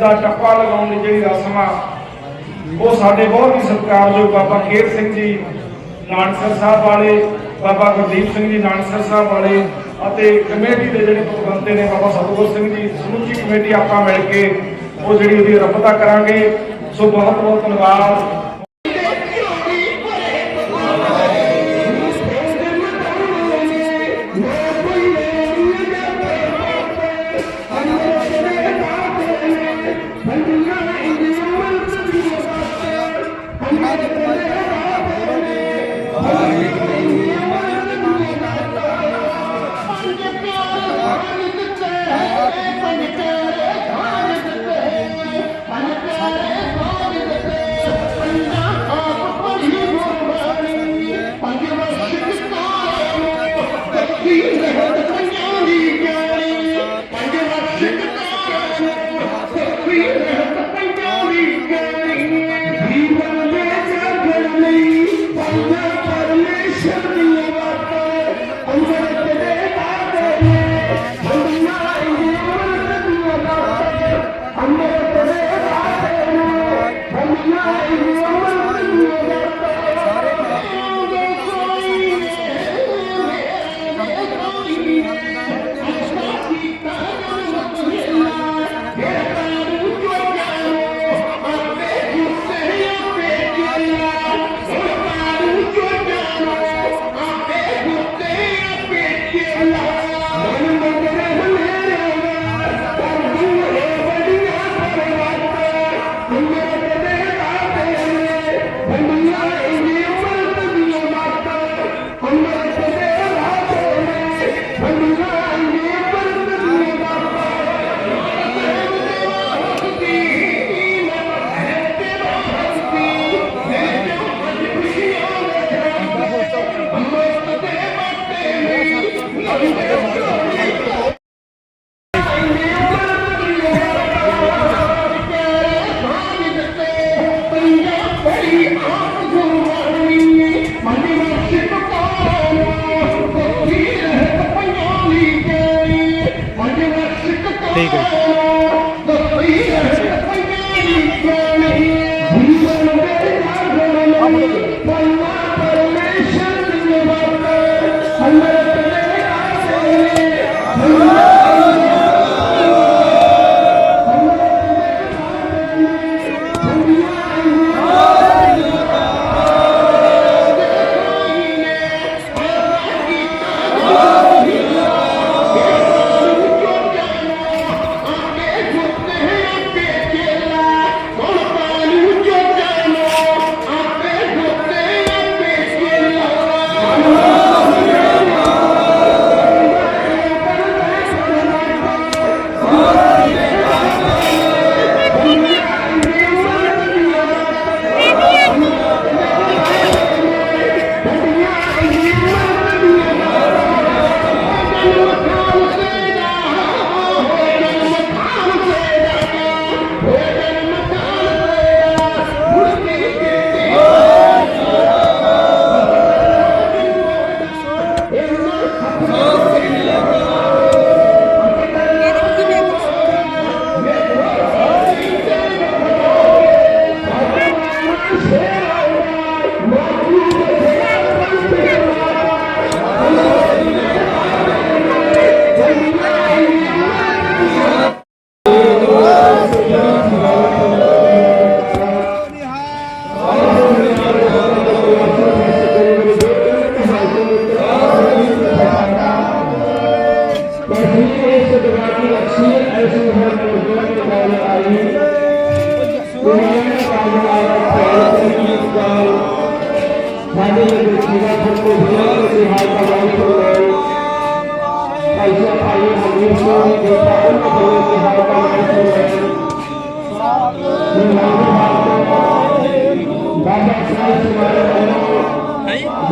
ਦਾ ਟੱਪਾ ਲਗਾਉਣ ਦੀ ਜਿਹੜੀ ਰਸਮ ਆ ਉਹ ਸਾਡੇ ਬਹੁਤ ਹੀ ਸਤਿਕਾਰਯੋਗ ਬਾਬਾ ਖੇਰ ਸਿੰਘ ਜੀ, ਨਾਨਕਸਰ ਸਾਹਿਬ ਵਾਲੇ, ਬਾਬਾ ਗੁਰਦੀਪ ਸਿੰਘ ਜੀ ਨਾਨਕਸਰ ਸਾਹਿਬ ਵਾਲੇ ਅਤੇ ਕਮੇਟੀ ਦੇ ਜਿਹੜੇ ਪ੍ਰਬੰਧਕ ਨੇ ਬਾਬਾ ਸਤਿਗੁਰ ਸਿੰਘ ਜੀ, ਸਮੁੱਚੀ ਕਮੇਟੀ ਆਪਾਂ ਮਿਲ ਕੇ ਉਹ ਜਿਹੜੀ ਉਹਦੀ ਰੱਬਤਾ ਕਰਾਂਗੇ। ਸੋ ਬਹੁਤ ਬਹੁਤ ਧੰਨਵਾਦ।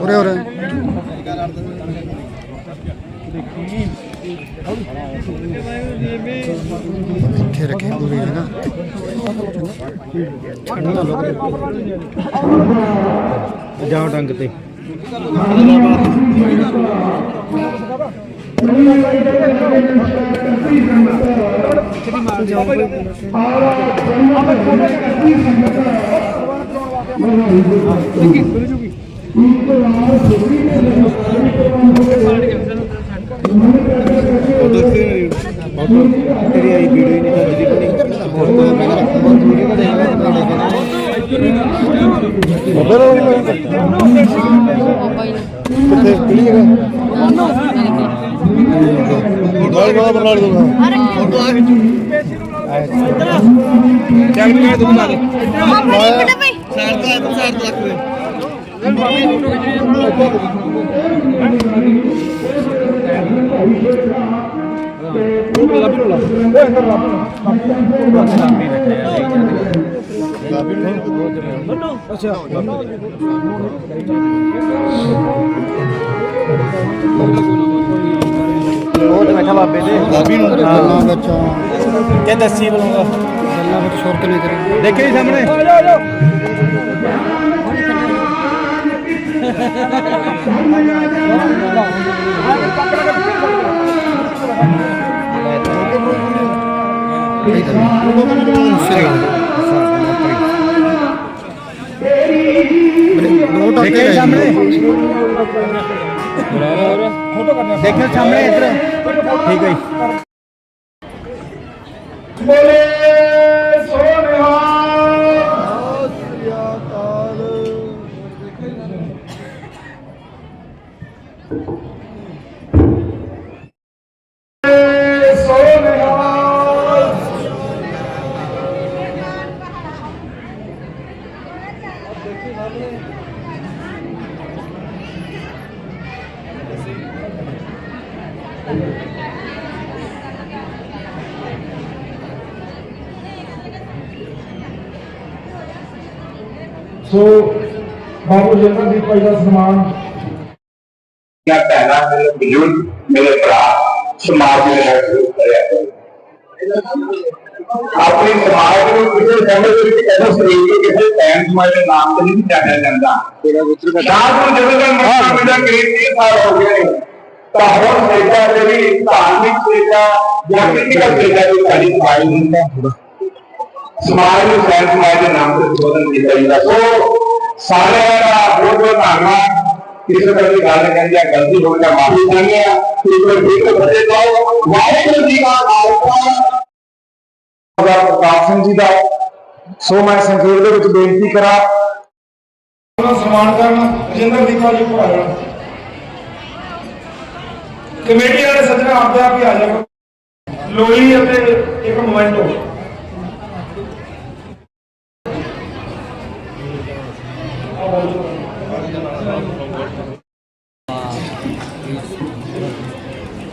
ਉਰੇ ਉਰੇ। ਇੱਥੇ ਰੱਖੇ ਪੂਰੀ ਹੈ ਨਾ। ਜਾਓ ਡੰਗ ਤੇ। ਤੇਰੀ ਆਈ ਵੀਡੀਓ ਹੀ ਨਹੀਂ ਤਾਂ ਵਜੀ ਬਣੀ ਹੋਰ ਕੋਈ ਮੈਂ ਰੱਖੂਗਾ ਵੀਡੀਓ ਤਾਂ ਨਹੀਂ ਬੱਬੇ ਰੋ ਨਹੀਂ ਕਿੱਥੇ ਕਿਹੜੀ ਜਗ੍ਹਾ ਗਾਲ ਗਾਲ ਬਣਾ ਲੂਗਾ ਫੋਟੋ ਆ ਖਿੱਚੂ ਚੱਲ ਕੇ ਤੂੰ ਬਣਾ ਦੇ। ਸਾਈਡ ਤੋਂ ਸਾਈਡ ਤੋਂ ਰੱਖ ਦੇ। ਉਹ ਤੇ ਬੈਠਾ ਬਾਬੇ ਦੇ ਬਾਬੀ ਨੂੰ ਗੱਲਾਂ ਵਿੱਚ ਕਿ ਦੱਸੀ ਬਲੂੰਗਾ ਗੱਲਾਂ ਵਿੱਚ ਸੁਰਤ ਨਹੀਂ ਕਰੀ? ਦੇਖੇ ਹੀ ਸਾਹਮਣੇ। ਦੇਖੇ ਹੀ ਸਾਹਮਣੇ ਦੇਖਿਓ ਸਾਹਮਣੇ ਇੱਧਰ। ਠੀਕ ਹੈ ਬੋਲੇ ਸੋਨਿਹਾ ਬੋਲੇ ਸੋਨਿਹਾ ਵੀ ਪਹਿਲਾ ਸਨਮਾਨ या पहला मेरे बुज़ुर्ग मेरे भरा समाज में महसूस करें अपने समाज को किसी समय से ऐसा शरीर के किसी टाइम हमारे नाम से नहीं जाना जाता। शायद वो जब तक मौका मिला करीब तीस साल हो गए समाज किया ਸਾਰਿਆਂ ਦਾ ਬਹੁਤ ਬਹੁਤ ਧੰਨਵਾਦ। ਕਿਸੇ ਤਰ੍ਹਾਂ ਦੀ ਗੱਲ ਕਹਿੰਦੇ ਆ ਗਲਤੀ ਹੋਈ ਤਾਂ ਮਾਫੀ ਚਾਹੁੰਦੇ ਆ ਤੇ ਇੱਕ ਵਾਰ ਫਿਰ ਜਾਓ। ਵਾਹਿਗੁਰੂ ਜੀ ਕਾ ਖਾਲਸਾ। ਦਾ ਪ੍ਰਤਾਪ ਸਿੰਘ ਜੀ ਦਾ ਸੋ ਮੈਂ ਸੰਖੇਪ ਦੇ ਵਿੱਚ ਬੇਨਤੀ ਕਰਾਂ। ਉਹਨਾਂ ਸਨਮਾਨ ਕਰਨ ਰਜਿੰਦਰ ਦੀਪਾ ਜੀ ਭਰਾਇਆ ਕਮੇਟੀ ਵਾਲੇ ਸੱਜਣਾ ਆਪਦੇ ਆਪ ਹੀ ਆ ਜਾਓ। ਲੋਈ ਅਤੇ ਇੱਕ ਮੋਮੈਂਟੋ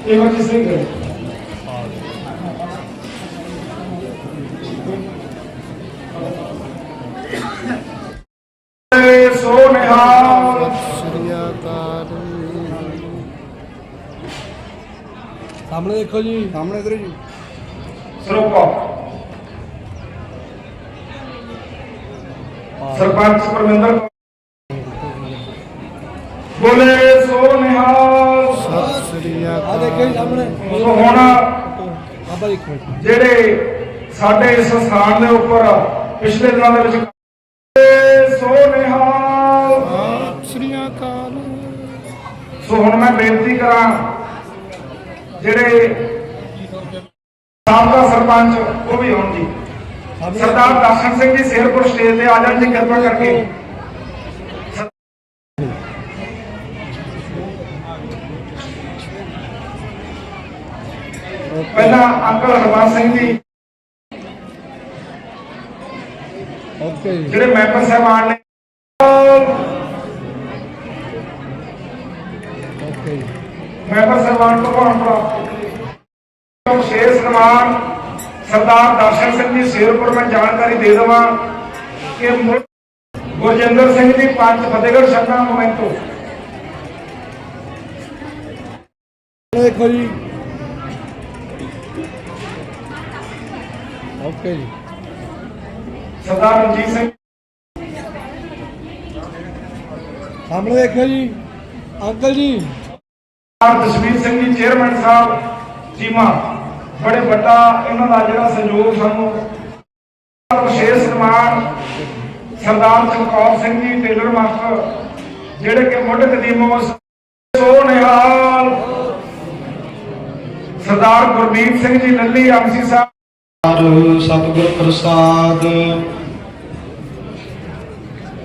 ਇਹ ਵਾਰ ਕਿਸੇ ਨੇ ਸੋ ਨਿਹਾਲ ਸ੍ਰੀ ਅਕਾਲ ਸਾਹਮਣੇ ਦੇਖੋ ਜੀ ਸਾਹਮਣੇ ਇਧਰ ਜੀ ਸਰੋਪਾ ਸਰਪੰਚ ਪਰਮਿੰਦਰ ਬੋਲੇ ਸੋ ਨਿਹਾਲ। ਸਤਿ ਸ੍ਰੀ ਅਕਾਲ ਦੇਖੋ ਸਾਹਮਣੇ ਸੋ ਹੁਣ ਬਾਬਾ ਦੇਖੋ ਜਿਹੜੇ ਸਾਡੇ ਇਸ ਸਥਾਨ ਦੇ ਉੱਪਰ ਪਿਛਲੇ ਦਿਨਾਂ ਦੇ ਵਿੱਚ ਸੋ ਨਿਹਾਲ। ਸਤਿ ਸ੍ਰੀ ਅਕਾਲ ਸੋ ਹੁਣ ਮੈਂ ਬੇਨਤੀ ਕਰਾਂ, ਜਿਹੜੇ ਸਾਬਕਾ ਸਰਪੰਚ, ਉਹ ਵੀ ਹੋਣ ਜੀ ਸਰਦਾਰ ਦਰਸ਼ਨ ਸਿੰਘ ਜੀ, ਸ਼ੇਰਪੁਰ ਸਟੇਜ ਤੇ ਆ ਜਾਣ, ਜੀ ਕਿਰਪਾ ਕਰਕੇ। ਪਹਿਲਾਂ ਅੰਕਲ ਹਰਵੰਸ ਸਿੰਘ ਜੀ। ਓਕੇ ਜੀ। ਜਿਹੜੇ ਮੈਂਬਰ ਸਾਹਿਬਾਨ ਨੇ ਓਕੇ ਜੀ। ਮੈਂਬਰ ਸਾਹਿਬਾਨ ਭਗਵਾਨ ਪ੍ਰਾਪਤ ਵਿਸ਼ੇਸ਼ ਸਨਮਾਨ ਸਰਦਾਰ ਦਰਸ਼ਨ ਸਿੰਘ ਜੀ ਸ਼ੇਰਪੁਰ ਮੈਂ ਜਾਣਕਾਰੀ ਦੇ ਦੇਵਾਂ ਕਿ ਗੁਰਜਿੰਦਰ ਸਿੰਘ ਜੀ ਪੰਜ ਫਤਿਹਗੜ੍ਹ ਛੰਨਾ ਮੋਮੈਂਟੋ। ਦੇਖੋ ਜੀ ਓਕੇ ਜੀ। ਸਰਦਾਰ ਰਣਜੀਤ ਸਿੰਘ। ਸਾਹਮਣੇ ਦੇਖੋ ਜੀ। ਅੰਕਲ ਜੀ। ਸਰਦਾਰ ਜਸਵੀਰ ਸਿੰਘ ਜੀ ਚੇਅਰਮੈਨ ਸਾਹਿਬ ਚੀਮਾ। ਬੜੇ ਵੱਡਾ ਇਹਨਾਂ ਦਾ ਜਿਹੜਾ ਸਹਿਯੋਗ ਸਾਨੂੰ ਵਿਸ਼ੇਸ਼ ਸਨਮਾਨ ਸਰਦਾਰ ਚਮਕੌਰ ਸਿੰਘ ਜੀ ਟੇਲਰ ਮਾਸਟਰ ਜਿਹੜੇ ਕਿ ਮੁੱਢ ਕਦੀਮੋਂ ਸੋ ਨਿਹਾਲ ਸਰਦਾਰ ਗੁਰਦੀਪ ਸਿੰਘ ਜੀ ਲੱਲੀ ਐਮਸੀ ਸਾਹਿਬ। ਸਤਿਗੁਰ ਪ੍ਰਸਾਦ।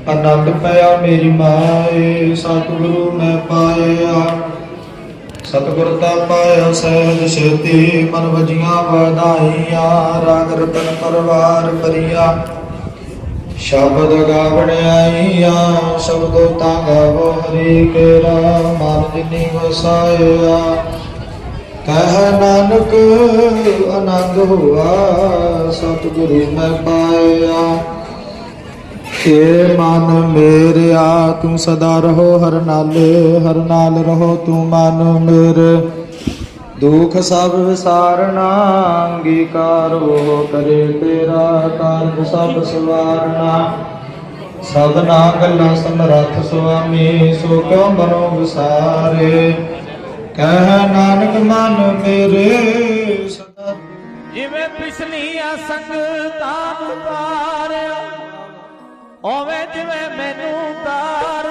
ਆਨੰਦ ਪਿਆ ਮੇਰੀ ਮਾਏ, ਸਤਿਗੁਰੂ ਮੈਂ ਪਾਇਆ। ਸਤਿਗੁਰ ਤਾਂ ਪਾਇਆ ਸਹਿਜ ਸੇਤੀ ਮਨ ਵਜੀਆਂ ਵਧਾਈਆਂ ਰਾਗ ਰਤਨ ਪਰਵਾਰ ਪਰਿਆ ਸ਼ਬਦ ਗਾਵਣ ਆਈਆਂ ਸ਼ਬਦ ਤਾਂ ਗਾਵੋ ਹਰੀ ਕੇਰਾ ਮਨ ਜਿਨੀ ਵਸਾਇਆ। ਕਹਿ ਨਾਨਕ, ਆਨੰਦ ਹੋਆ, ਸਤਿਗੁਰੂ ਮੈਂ ਪਾਇਆ। ਏ ਮਨ ਮੇਰਿਆ, ਤੂੰ ਸਦਾ ਰਹੋ ਹਰ ਨਾਲ ਹਰ ਨਾਲ ਰਹੋ ਤੂੰ ਮਨ ਮੇਰੇ। ਦੁਖ ਸਭ ਵਿਸਾਰਨਾ, ਅੰਗੀਕਾਰ ਹੋ ਕਰੇ ਤੇਰਾ, ਕਾਰਜ ਸਭ ਸਵਾਰਨਾ। ਸਭਨਾ ਗੱਲਾਂ ਸਮਰੱਥ ਸੁਆਮੀ, ਸੋ ਕਿਉ ਮਨੋ ਵਿਸਾਰੇ? ਕਹਿ ਨਾਨਕ ਮਨ ਮੇਰੇ ਸਦਾ ਜਿਵੇਂ ਆ ਸੰਗਤਾਂ ਨੂੰ ਤਾਰਿਆ ਓਵੇਂ ਜਿਵੇਂ ਮੈਨੂੰ ਤਾਰ